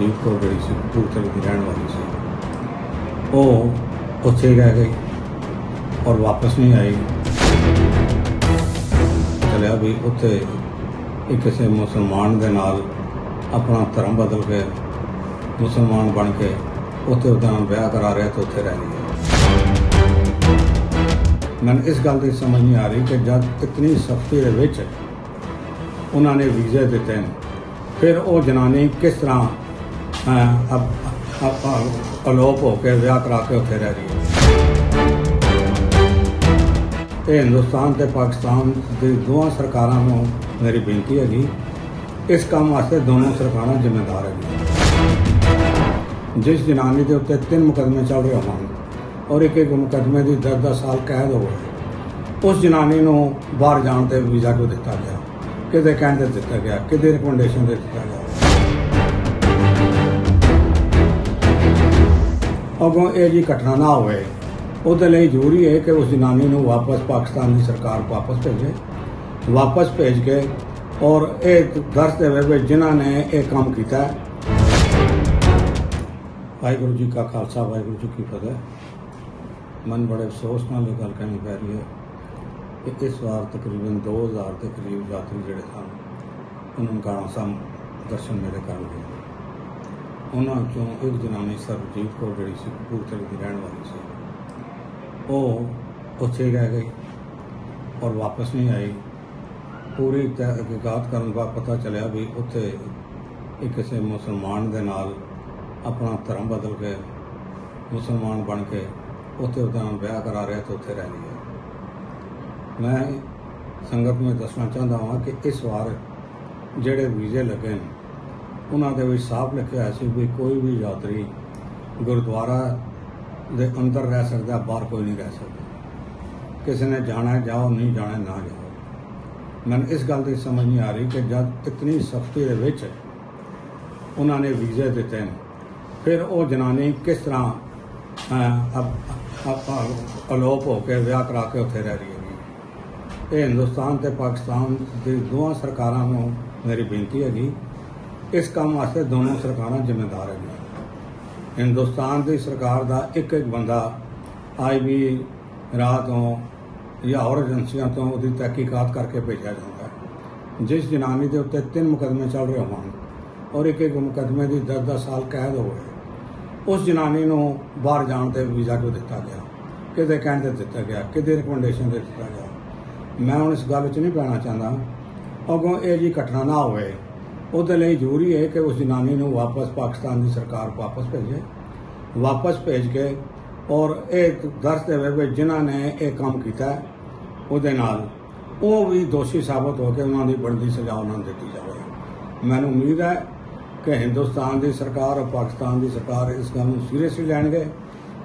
ਸਰਜੀਤ ਕੌਰ ਜਿਹੜੀ ਸੀ ਕਪੂਰਥਲੇ ਦੀ ਰਹਿਣ ਵਾਲੀ ਸੀ। ਉਹ ਉੱਥੇ ਰਹਿ ਗਈ ਔਰ ਵਾਪਸ ਨਹੀਂ ਆਈ। ਚਲਿਆ ਵੀ ਉੱਥੇ ਇੱਕ ਕਿਸੇ ਮੁਸਲਮਾਨ ਦੇ ਨਾਲ ਆਪਣਾ ਧਰਮ ਬਦਲ ਕੇ ਮੁਸਲਮਾਨ ਬਣ ਕੇ ਉੱਥੇ ਉਹਦਾ ਨਾਲ ਵਿਆਹ ਕਰਾ ਰਿਹਾ ਤੇ ਉੱਥੇ ਰਹਿ ਗਈ ਮੈਨੂੰ ਇਸ ਗੱਲ ਦੀ ਸਮਝ ਨਹੀਂ ਆ ਰਹੀ ਕਿ ਜਦ ਇਤਨੀ ਸਖਤੀ ਦੇ ਵਿੱਚ ਉਹਨਾਂ ਨੇ ਵੀਜ਼ੇ ਦਿੱਤੇ ਨੇ, ਫਿਰ ਉਹ ਜਨਾਨੀ ਕਿਸ ਤਰ੍ਹਾਂ ਅਹ, ਅਪ- ਅਪ- ਅਲੋਪ ਹੋ ਕੇ ਵਿਆਹ ਕਰਾ ਕੇ ਉੱਥੇ ਰਹਿ ਰਹੀ ਹੈ। ਇਹ ਹਿੰਦੁਸਤਾਨ ਤੇ ਪਾਕਿਸਤਾਨ ਦੇ ਦੋਵਾਂ ਸਰਕਾਰਾਂ ਨੂੰ ਮੇਰੀ ਬੇਨਤੀ ਹੈਗੀ ਇਸ ਕੰਮ ਵਾਸਤੇ ਦੋਨੋਂ ਸਰਕਾਰਾਂ ਜ਼ਿੰਮੇਦਾਰ ਹੈਗੀਆਂ। ਜਿਸ ਜਨਾਨੀ ਦੇ ਉੱਤੇ ਤਿੰਨ ਮੁਕੱਦਮੇ ਚੱਲ ਰਹੇ ਹੋਣ ਔਰ ਇੱਕ ਇੱਕ ਮੁਕੱਦਮੇ ਦੀ 10-10 ਸਾਲ ਕੈਦ ਹੋਵੇ ਉਸ ਜਨਾਨੀ ਨੂੰ ਬਾਹਰ ਜਾਣ ਤੇ ਵੀਜ਼ਾ ਕਿਉਂ ਦਿੱਤਾ ਗਿਆ? ਕਿਹਦੇ ਕਹਿਣ ਤੇ ਦਿੱਤਾ ਗਿਆ? ਕਿਹਦੇ ਰਿਕਮੈਂਡੇਸ਼ਨ ਦੇ ਦਿੱਤਾ ਗਿਆ? ਅਗੋਂ ਇਹ ਜੀ ਘਟਨਾ ਨਾ ਹੋਵੇ, ਉਹਦੇ ਲਈ ਜ਼ਰੂਰੀ ਹੈ ਕਿ ਉਸ ਜਨਾਨੀ ਨੂੰ ਵਾਪਸ ਪਾਕਿਸਤਾਨ ਦੀ ਸਰਕਾਰ ਵਾਪਸ ਭੇਜੇ। ਵਾਪਸ ਭੇਜ ਕੇ ਔਰ ਇਹ ਦਰਸ ਦੇਵੇ ਵੀ ਜਿਨ੍ਹਾਂ ਨੇ ਇਹ ਕੰਮ ਕੀਤਾ ਵਾਹਿਗੁਰੂ ਜੀ ਕਾ ਖਾਲਸਾ, ਵਾਹਿਗੁਰੂ ਜੀ ਕੀ ਫਤਿਹ। ਮਨ ਬੜੇ ਅਫਸੋਸ ਨਾਲ ਇਹ ਗੱਲ ਕਹਿਣੀ ਪੈ ਰਹੀ ਹੈ ਕਿ ਇਸ ਵਾਰ ਤਕਰੀਬਨ 2000 ਦੇ ਕਰੀਬ ਯਾਤਰੀ ਜਿਹੜੇ ਸਨ, ਉਹਨਾਂ ਨੂੰ ਗਾਣਾ ਸਮ ਦਰਸ਼ਨ ਮੇਰੇ ਕਰਨਗੇ ਉਹਨਾਂ ਚੋਂ ਇੱਕ ਜਨਾਨੀ ਸਰਬਜੀਤ ਕੌਰ ਜਿਹੜੀ ਸੀ, ਕਪੂਰਥਲੇ ਦੀ ਰਹਿਣ ਵਾਲੀ ਸੀ। ਉਹ ਉੱਥੇ ਰਹਿ ਗਈ ਔਰ ਵਾਪਸ ਨਹੀਂ ਆਈ। ਪੂਰੀ ਤਹਿਕੀਕਾਤ ਕਰਨ ਬਾਅਦ ਪਤਾ ਚੱਲਿਆ ਵੀ ਉੱਥੇ ਇੱਕ ਕਿਸੇ ਮੁਸਲਮਾਨ ਦੇ ਨਾਲ ਆਪਣਾ ਧਰਮ ਬਦਲ ਕੇ ਮੁਸਲਮਾਨ ਬਣ ਕੇ ਉੱਥੇ ਉਹਦਾ ਨਾਲ ਵਿਆਹ ਕਰਾ ਰਿਹਾ ਤੇ ਉੱਥੇ ਰਹਿ ਰਹੀ ਹੈ। ਮੈਂ ਸੰਗਤ ਨੂੰ ਇਹ ਦੱਸਣਾ ਚਾਹੁੰਦਾ ਹਾਂ ਕਿ ਇਸ ਵਾਰ ਜਿਹੜੇ ਵੀਜ਼ੇ ਲੱਗੇ ਨੇ ਉਹਨਾਂ ਦੇ ਵਿੱਚ ਸਾਫ਼ ਲਿਖਿਆ ਹੋਇਆ ਸੀ ਵੀ ਕੋਈ ਵੀ ਯਾਤਰੀ ਗੁਰਦੁਆਰਾ ਦੇ ਅੰਦਰ ਰਹਿ ਸਕਦਾ, ਬਾਹਰ ਕੋਈ ਨਹੀਂ ਰਹਿ ਸਕਦਾ। ਕਿਸੇ ਨੇ ਜਾਣਾ ਜਾਓ, ਨਹੀਂ ਜਾਣਾ ਨਾ ਜਾਓ। ਮੈਨੂੰ ਇਸ ਗੱਲ ਦੀ ਸਮਝ ਨਹੀਂ ਆ ਰਹੀ ਕਿ ਜਦ ਇਤਨੀ ਸਖਤੀ ਦੇ ਵਿੱਚ ਉਹਨਾਂ ਨੇ ਵੀਜ਼ੇ ਦਿੱਤੇ ਨੇ, ਫਿਰ ਉਹ ਜਨਾਨੀ ਕਿਸ ਤਰ੍ਹਾਂ ਅਲੋਪ ਹੋ ਕੇ ਵਿਆਹ ਕਰਾ ਕੇ ਉੱਥੇ ਰਹਿ ਰਹੀ ਹੈ ਇਹ ਹਿੰਦੁਸਤਾਨ ਤੇ ਪਾਕਿਸਤਾਨ ਦੇ ਦੋਵਾਂ ਸਰਕਾਰਾਂ ਨੂੰ ਮੇਰੀ ਬੇਨਤੀ ਹੈਗੀ ਇਸ ਕੰਮ ਵਾਸਤੇ ਦੋਨੋਂ ਸਰਕਾਰਾਂ ਜ਼ਿੰਮੇਦਾਰ ਹੈਗੀਆਂ। ਹਿੰਦੁਸਤਾਨ ਦੀ ਸਰਕਾਰ ਦਾ ਇੱਕ ਇੱਕ ਬੰਦਾ ਅੱਜ ਵੀ ਰਾਹ ਤੋਂ ਜਾਂ ਹੋਰ ਏਜੰਸੀਆਂ ਤੋਂ ਉਹਦੀ ਤਹਿਕੀਕਾਤ ਕਰਕੇ ਭੇਜਿਆ ਜਾਂਦਾ ਹੈ। ਜਿਸ ਜਨਾਨੀ ਦੇ ਉੱਤੇ ਤਿੰਨ ਮੁਕੱਦਮੇ ਚੱਲ ਰਹੇ ਹੋਣ ਔਰ ਇੱਕ ਇੱਕ ਮੁਕੱਦਮੇ ਦੀ 10-10 ਸਾਲ ਕੈਦ ਹੋਵੇ ਉਸ ਜਨਾਨੀ ਨੂੰ ਬਾਹਰ ਜਾਣ ਤੇ ਵੀਜ਼ਾ ਕਿਉਂ ਦਿੱਤਾ ਗਿਆ? ਕਿਹਦੇ ਕਹਿਣ ਤੇ ਦਿੱਤਾ ਗਿਆ? ਕਿਹਦੇ ਰਿਕਮੈਂਡੇਸ਼ਨ ਤੇ ਦਿੱਤਾ ਗਿਆ? ਮੈਂ ਹੁਣ ਇਸ ਗੱਲ 'ਚ ਨਹੀਂ ਪੈਣਾ ਚਾਹੁੰਦਾ। ਅਗੋਂ ਇਹ ਜੀ ਘਟਨਾ ਨਾ ਹੋਵੇ ਉਹਦੇ ਲਈ ਜ਼ਰੂਰੀ ਹੈ ਕਿ ਉਸ ਜਨਾਨੀ ਨੂੰ ਵਾਪਸ ਪਾਕਿਸਤਾਨ ਦੀ ਸਰਕਾਰ ਵਾਪਸ ਭੇਜੇ। ਵਾਪਸ ਭੇਜ ਕੇ ਔਰ ਇਹ ਦਰਸ ਦੇਵੇ ਵੀ ਜਿਨ੍ਹਾਂ ਨੇ ਇਹ ਕੰਮ ਕੀਤਾ, ਉਹਦੇ ਨਾਲ ਉਹ ਵੀ ਦੋਸ਼ੀ ਸਾਬਤ ਹੋ ਕੇ ਉਹਨਾਂ ਦੀ ਬਣਦੀ ਸਜ਼ਾ ਉਹਨਾਂ ਨੂੰ ਦਿੱਤੀ ਜਾਵੇ। ਮੈਨੂੰ ਉਮੀਦ ਹੈ ਕਿ ਹਿੰਦੁਸਤਾਨ ਦੀ ਸਰਕਾਰ ਔਰ ਪਾਕਿਸਤਾਨ ਦੀ ਸਰਕਾਰ ਇਸ ਗੱਲ ਨੂੰ ਸੀਰੀਅਸਲੀ ਲੈਣਗੇ।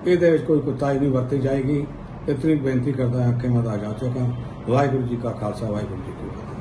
ਇਹਦੇ ਵਿੱਚ ਕੋਈ ਕੁਤਾਈ ਨਹੀਂ ਵਰਤੀ ਜਾਏਗੀ। ਇਤਨੀ ਬੇਨਤੀ ਕਰਦਾ ਹਾਂ ਕਿ ਮੈਂ ਦਾ ਜਾ ਚੁੱਕਾ। ਵਾਹਿਗੁਰੂ ਜੀ ਕਾ ਖਾਲਸਾ, ਵਾਹਿਗੁਰੂ ਜੀ ਕੀ ਫਤਿਹ।